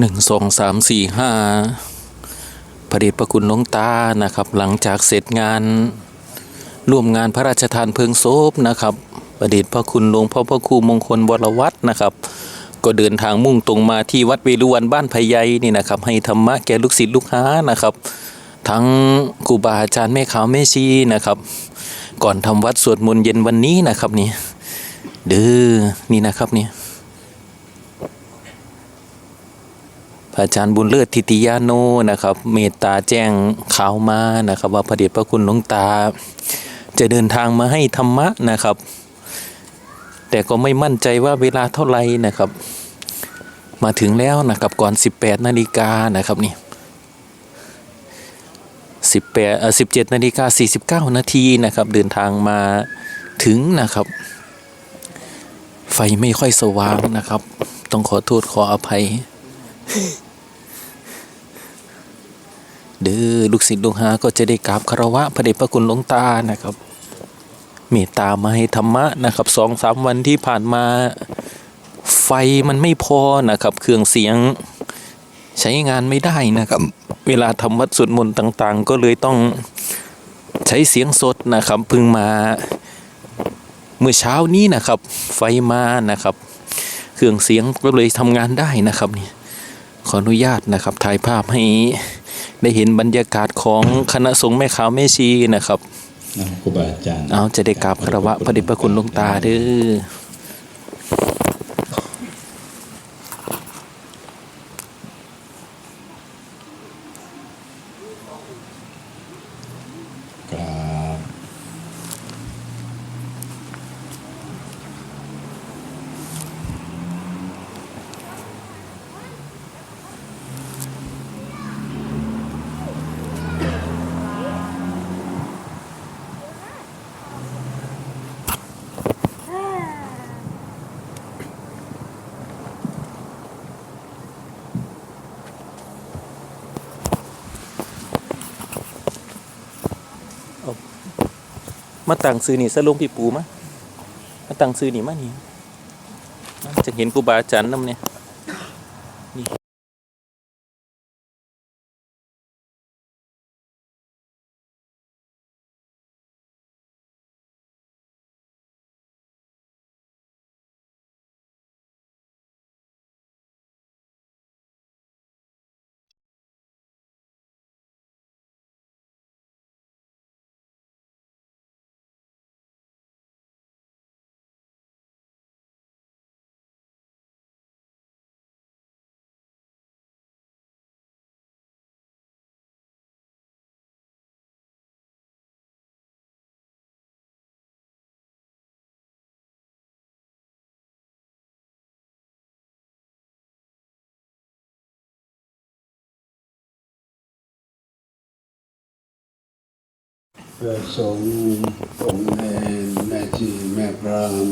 หนึ่งสองสามสี่ห้าพระเดชพระคุณหลวงตานะครับ หลังจากเสร็จงานร่วมงานพระราชทานเพลิงศพนะครับพระเดชพระคุณหลวงพ่อพระครูมงคลวรวัฒน์นะครับ ก็เดินทางมุ่งตรงมาที่วัดเวรุวันบ้านพะไยนี่นะครับ ให้ธรรมะแก่ลูกศิษย์ลูกหานะครับ ทั้งครูบาอาจารย์แม่ขาวแม่ชีนะครับ ก่อนทำวัดสวดมนต์เย็นวันนี้นะครับนี่เด้อนี่นะครับนี่ พระอาจารย์บุญเลิศทิติยาโนนะครับ เมตตาแจ้งข่าวมานะครับ ว่าพระเดชพระคุณหลวงตา จะเดินทางมาให้ธรรมะนะครับ แต่ก็ไม่มั่นใจว่าเวลาเท่าไหร่นะครับ มาถึงแล้วนะครับก่อน 18นาฬิกานะครับนี่18เอ่อ17นาฬิกา49นาทีนะครับ เดินทางมาถึงนะครับ ไฟไม่ค่อยสว่างนะครับ ต้องขอโทษขออภัย เด้อลูกศิษย์ลูกหาก็จะได้กราบคารวะพระเดชพระคุณหลวงตานะครับ เมตตามาให้ธรรมะนะครับสองสามวันที่ผ่านมาไฟมันไม่พอนะครับ เครื่องเสียงใช้งานไม่ได้นะครับ เวลาทำวัดสวดมนต์ต่างๆ ก็เลยต้องใช้เสียงสดนะครับพึ่งมาเมื่อเช้านี้นะครับ ไฟมานะครับ เครื่องเสียงก็เลยทำงานได้นะครับนี่ขออนุญาตนะครับถ่ายภาพให้ ได้เห็นบรรยากาศของคณะสงฆ์แม่ขาวแม่ชีนะครับนะครูบาอาจารย์เอาจะได้กราบคารวะพระเดชพระคุณหลวงตาเด้อ มาตั้งซื้อนี่สะลงพี่ปูมามาตั้งซื้อนี่มานี่จะเห็นครูบาอาจารย์นำเนี่ย พระสงฆ์องค์แม่แม่ชีแม่พราม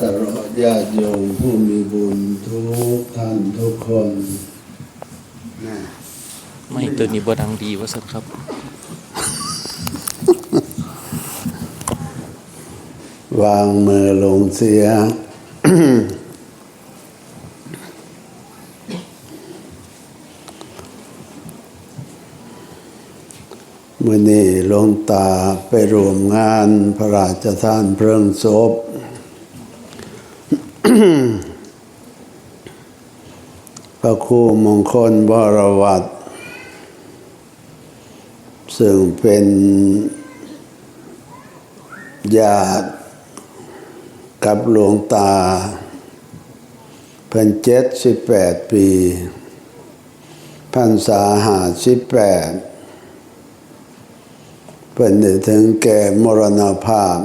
ตลอดญาติโยมผู้มีบุญทุกท่านทุกคนนะไม่ตัวนี้บ่ดังดีว่าสันครับ วางมือลงเสีย มื่อนี้หลวงตาไปรวมงานพระราชทานเพลิงศพ พระครูมงคลวรวัตรซึ่งเป็นญาติกับหลวงตาเป็นเจ็ดสิบแปดปีพรรษาหาสิบแปด เป็นถึงแก่มรณภาพ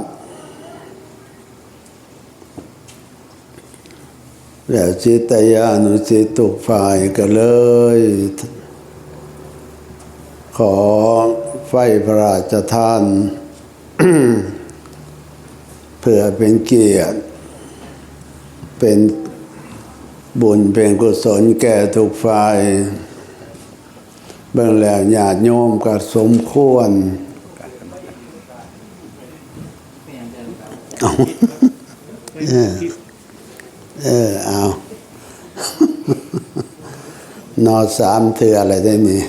แล้วจิตยานุสิตตุกฝ่ายก็เลย ขอไฟพระราชทาน เพื่อเป็นเกียรติ เป็นบุญเป็นกุศลแก่ทุกฝ่ายเบื้องแล้วญาติโยมก็สมควร เอาเออเออเอานอสามเธออะไรได้นี่